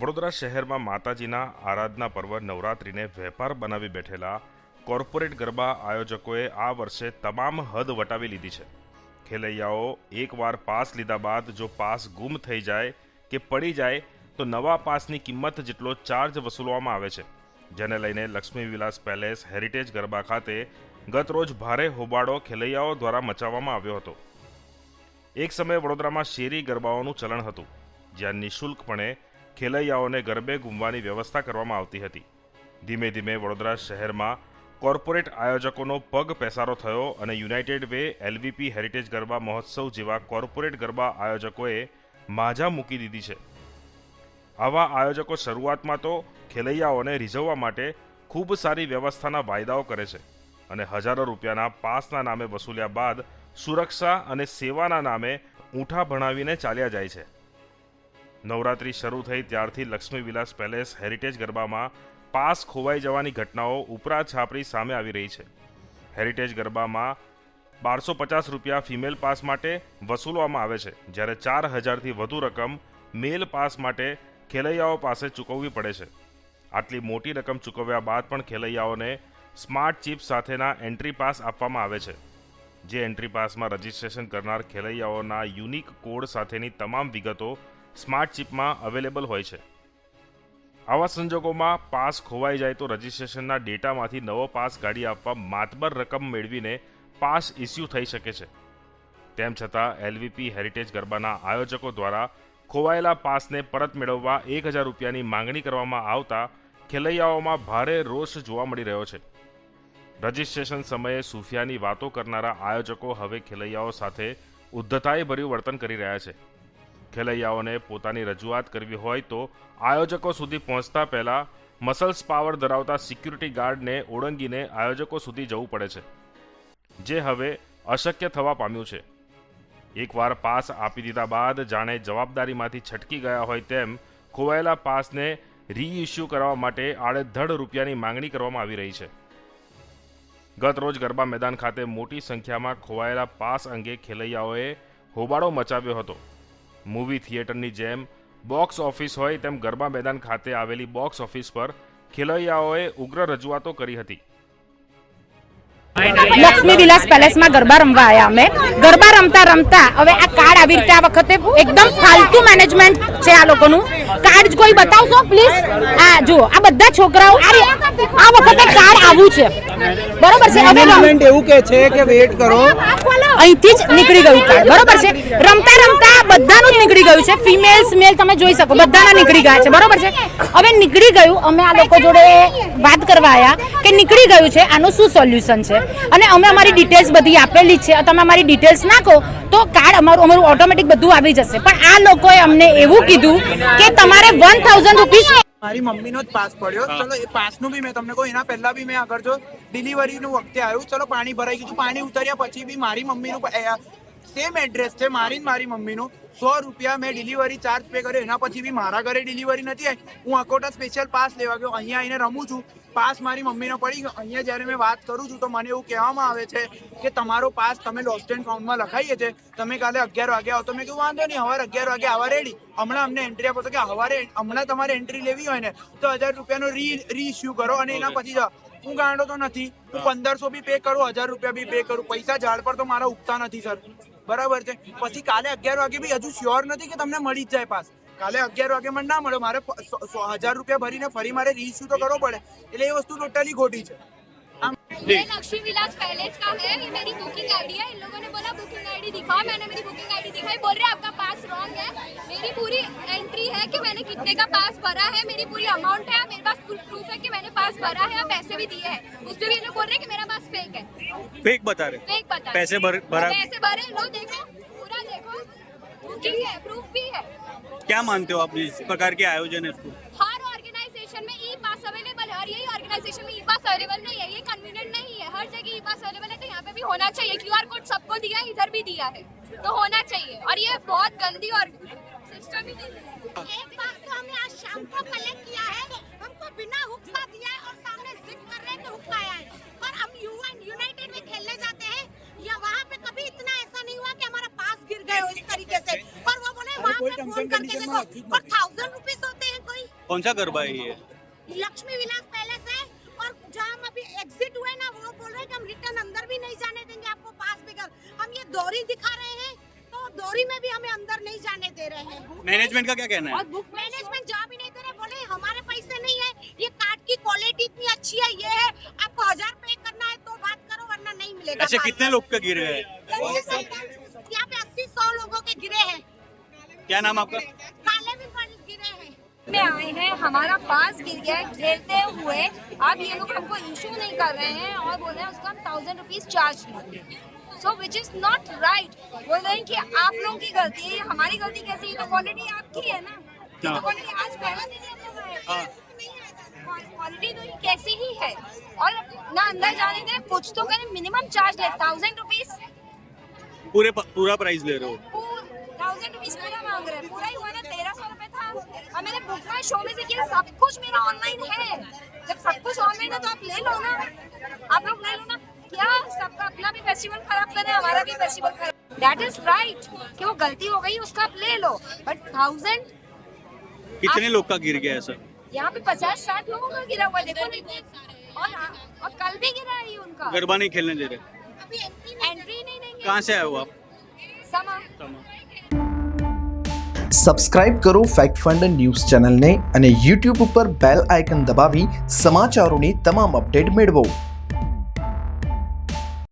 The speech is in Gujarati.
વડોદરા શહેરમાં માતાજીના આરાધના પર્વ નવરાત્રિને વેપાર બનાવી બેઠેલા કોર્પોરેટ ગરબા આયોજકોએ આ વર્ષે તમામ હદ વટાવી લીધી છે. ખેલૈયાઓ એકવાર પાસ લીધા બાદ જો પાસ ગુમ થઈ જાય કે પડી જાય તો નવા પાસની કિંમત જેટલો ચાર્જ વસૂલવામાં આવે છે. જેને લઈને લક્ષ્મી વિલાસ પેલેસ હેરિટેજ ગરબા ખાતે ગત રોજ ભારે હોબાળો ખેલૈયાઓ દ્વારા મચાવવામાં આવ્યો હતો. એક સમયે વડોદરામાં શેરી ગરબાઓનું ચલણ હતું, જ્યાં નિઃશુલ્કપણે ખેલૈયાઓને ગરબે ઘૂમવાની વ્યવસ્થા કરવામાં આવતી હતી. ધીમે ધીમે વડોદરા શહેરમાં કોર્પોરેટ આયોજકોનો પગ પેસારો થયો અને United Way LVP heritage garba મહોત્સવ જેવા કોર્પોરેટ ગરબા આયોજકોએ માજા મૂકી દીધી છે. આવા આયોજકો શરૂઆતમાં તો ખેલૈયાઓને રીઝવવા માટે ખૂબ સારી વ્યવસ્થાના વાયદાઓ કરે છે અને હજારો રૂપિયાના પાસના નામે વસૂલ્યા બાદ સુરક્ષા અને સેવાના નામે ઊંઠા ભણાવીને ચાલ્યા જાય છે. નવરાત્રી શરૂ થઈ ત્યારથી લક્ષ્મી વિલાસ પેલેસ હેરિટેજ ગરબામાં પાસ ખોવાઈ જવાની ઘટનાઓ ઉપરા છાપરી સામે આવી રહી છે. હેરિટેજ ગરબામાં બારસો પચાસ રૂપિયા ફિમેલ પાસ માટે વસૂલવામાં આવે છે, જ્યારે ચાર હજારથી વધુ રકમ મેલ પાસ માટે ખેલૈયાઓ પાસે ચૂકવવી પડે છે. આટલી મોટી રકમ ચૂકવ્યા બાદ પણ ખેલૈયાઓને સ્માર્ટ ચિપ સાથેના એન્ટ્રી પાસ આપવામાં આવે છે. જે એન્ટ્રી પાસમાં રજિસ્ટ્રેશન કરનાર ખેલૈયાઓના યુનિક કોડ સાથેની તમામ વિગતો સ્માર્ટ ચિપમાં અવેલેબલ હોય છે. આવા સંજોગોમાં પાસ ખોવાઈ જાય તો રજિસ્ટ્રેશનના ડેટામાંથી નવો પાસ કાઢી આપવા માતબર રકમ મેળવીને પાસ ઇસ્યુ થઈ શકે છે. તેમ છતાં એલવીપી હેરિટેજ ગરબાના આયોજકો દ્વારા ખોવાયેલા પાસને પરત મેળવવા એક હજાર રૂપિયાની માંગણી કરવામાં આવતા ખેલૈયાઓમાં ભારે રોષ જોવા મળી રહ્યો છે. રજિસ્ટ્રેશન સમયે સુફિયાની વાતો કરનારા આયોજકો હવે ખેલૈયાઓ સાથે ઉદ્ધતાએ ભર્યું વર્તન કરી રહ્યા છે. ખેલૈયાઓને પોતાની રજૂઆત કરવી હોય તો આયોજકો સુધી પહોંચતા પહેલા મસલ્સ પાવર ધરાવતા સિક્યુરિટી ગાર્ડને ઓળંગીને આયોજકો સુધી જવું પડે છે, જે હવે અશક્ય થવા પામ્યું છે. એકવાર પાસ આપી દીધા બાદ જાણે જવાબદારીમાંથી છટકી ગયા હોય તેમ ખોવાયેલા પાસને રીઇસ્યુ કરવા માટે આડેધડ રૂપિયાની માંગણી કરવામાં આવી રહી છે. ગત રોજ ગરબા મેદાન ખાતે મોટી સંખ્યામાં ખોવાયેલા પાસ અંગે ખેલૈયાઓએ હોબાળો મચાવ્યો હતો. મૂવી થિયેટરની જેમ બોક્સ ઓફિસ હોય તેમ ગરબા મેદાન ખાતે આવેલી બોક્સ ઓફિસ પર ખેલૈયાઓએ ઉગ્ર રજૂઆતો કરી હતી. લક્ષ્મી વિલાસ પેલેસમાં ગરબા રમવા આવ્યા અમે. ગરબા રમતા રમતા હવે આ કાર્ડ આવી રીતે આ વખતે એકદમ ફાલતુ મેનેજમેન્ટ છે આ લોકોનું. કાર્ડ કોઈ બતાવશો પ્લીઝ આ જુઓ આ બધા છોકરાઓ આ વખતે કાર્ડ આવું છે. બરોબર છે? હવે મેનેજમેન્ટ એવું કે છે કે વેટ કરો. અહીંથી જ નીકળી ગયું કાર્ડ બરોબર છે? રમતા રમતા બધાનું જ નીકળી ગયું છે. ફિમેલ્સ મેલ તમે જોઈ શકો. બધાના નીકળી ગયા છે. બરોબર છે? હવે નીકળી ગયું. અમે આ લોકો જોડે વાત કરવા આવ્યા કે નીકળી ગયું છે. આનું શું સોલ્યુશન છે? અને અમે અમારી ડિટેલ્સ બધી આપેલી છે. તમે અમારી ડિટેલ્સ નાખો તો કાર્ડ અમારું અમારું ઓટોમેટિક બધું આવી જશે. પણ આ લોકોએ અમને એવું કીધું કે તમારે વન થાઉઝન્ડ રૂપીસ મારી મમ્મીનો જ પાસ પડ્યો. ચલો એ પાસનું બી મેં તમને કહું એના પહેલા બી મેં આગળ જો ડિલિવરીનું વખતે આવ્યું. ચલો પાણી ભરાઈ ગયું પાણી ઉતર્યા પછી બી મારી મમ્મીનું સેમ એડ્રેસ છે મારી મારી મમ્મીનું. સો રૂપિયા મેં ડિલિવરી ચાર્જ પે કર્યો. એના પછી બી મારા ઘરે ડિલિવરી નથી આવી હું અકોટા સ્પેશિયલ પાસ લેવા ગયો. અહીંયા આવીને રમું છું. પાસ મારી મમ્મીનો પડી ગયો. અહીંયા જ્યારે મેં વાત કરું છું તો મને એવું કહેવામાં આવે છે કે તમારો પાસ તમે લોસ્ટ એન્ડ ફાઉન્ડમાં લખાઈએ છે. તમે કાલે અગિયાર વાગે આવો. તો મેં કહ્યું વાંધો નહીં, હવારે અગિયાર વાગે આવા રેડી હમણાં અમને એન્ટ્રી આપો તો કે હવારે હમણાં તમારે એન્ટ્રી લેવી હોય ને, તો હજાર રૂપિયાનો રી રી કરો અને એના પછી જાઓ. હું ગાંડો તો નથી. હું પંદરસો બી પે કરું, હજાર રૂપિયા બી પે કરું. પૈસા ઝાડ પર તો મારા ઉગતા નથી સર બરાબર છે પછી કાલે અગિયાર વાગે બી હજુ શ્યોર નથી કે તમને મળી જ જાય પાસ કાલે અગિયાર વાગે મને ના મળે મારે પ- સો- સો- હજાર રૂપિયા ભરીને ફરી મારે રીઇસ્યુ તો કરવો પડે એટલે એ વસ્તુ ટોટલી ખોટી છે ये लक्ष्मी विलास पैलेस का है ये मेरी बुकिंग आईडी है इन लोगों ने बोला बुकिंग आईडी दिखाओ मैंने मेरी बुकिंग है कि मैंने कितने का पास भरा है मेरी पूरी अमाउंट है मेरे पास फुल प्रूफ है कि मैंने पास भरा है और पैसे भी दिए हैं। उसमें भी ये लोग बोल रहे हैं कि मेरा पास फेक है। फेक बता रहे। फेक बता पैसे भर- भरा पैसे भरे लो देखो पूरा देखो। बुकिंग है प्रूफ भी है। क्या मानते हो आप इस प्रकार के आयोजन है इसको? हर ऑर्गेनाइजेशन में ई पास अवेलेबल है और यही ऑर्गेनाइजेशन में ई पास अवेलेबल नहीं है ये कन्वीनियंट नहीं है। हर जगह ई पास अवेलेबल है तो यहाँ पे भी होना चाहिए। क्यूआर कोड सबको दिया है इधर भी दिया है तो होना चाहिए। और ये बहुत गंदी और नहीं एक पास तो हमने आज शाम को कलेक्ट किया है हमको बिना हुक्का दिया है और सामने जिद कर रहे हैं कि हुक्का आया है। और हम यूएन यूनाइटेड में खेलने जाते हैं या वहाँ पे कभी इतना ऐसा नहीं हुआ कि हमारा पास गिर गए हो इस तरीके से। और वो बोले वहाँ पे फ़ोन करके देखो और थाउज़ेंड रुपीज़ होते हैं कोई? कौन सा गरबा है ये? लक्ष्मी विलास पैलेस है और जहाँ हम अभी एग्जिट हुए ना वो बोल रहे हैं कि हम रिटर्न अंदर भी नहीं जाने देंगे आपको पास बगैर हम ये दौरी दिखा रहे हैं डोरी में भी हमें अंदर नहीं जाने दे रहे हैं। मैनेजमेंट का क्या कहना और है बुक मैनेजमेंट जहाँ भी नहीं दे रहे बोले हमारे पैसे नहीं है ये कार्ड की क्वालिटी इतनी अच्छी है ये है आपको हज़ार पे करना है तो बात करो वरना नहीं मिलेगा pass। कितने लोग का गिर गए यहाँ पे अस्सी सौ लोगों के गिरे हैं। क्या नाम आपका? काले भी पड़ गिरे हैं। में आए हैं हमारा पास गिर गया है खेलते हुए। अब ये लोग हमको इशू नहीं कर रहे हैं और बोल रहे हैं उसका हम थाउज़ेंड रुपीज़ चार्ज लेंगे। So which is not right बोल रहे हैं कि आप लोगों की गलती है हमारी गलती कैसी है? तो क्वालिटी आपकी है ना? ये तो क्वालिटी आज पहला दिन हम लोग आए हाँ। क्वालिटी तो कैसी ही है। और ना अंदर जाने दे कुछ तो करें मिनिमम चार्ज ले। थाउज़ेंड रुपीज़ पूरे पूरा प्राइस ले रहे हो? थाउज़ेंड रुपीज़ पूरा मांग रहे हैं। पूरा ही हुआ ना तेरह सौ रुपए था। और मैंने बुक माई शो में से किया सब कुछ मेरा ऑनलाइन है। जब सब कुछ ऑनलाइन है तो आप ले लो ना। आप लोग ले लो ना क्या सबका अपना भी फेस्टिवल खराब करें हमारा भी फेस्टिवल खराब दैट इज राइट कि वो गलती हो गई उसका आप ले लो बट थाउजेंड कितने लोग का गिर गया है सर यहाँ पे पचास साठ लोगों का गिरा हुआ है, देखो देखो और और कल भी गिरा है ये उनका गरबा नहीं खेलने दे रहे अभी एंट्री एंट्री नहीं देंगे कहाँ से आए हो आप समा સબસ્ક્રાઇબ કરો ફેક્ટ ફંડ ન્યૂઝ ચેનલને અને યુટ્યુબ ઉપર બેલ આઇકન દબાવી સમાચારોની તમામ અપડેટ મેળવો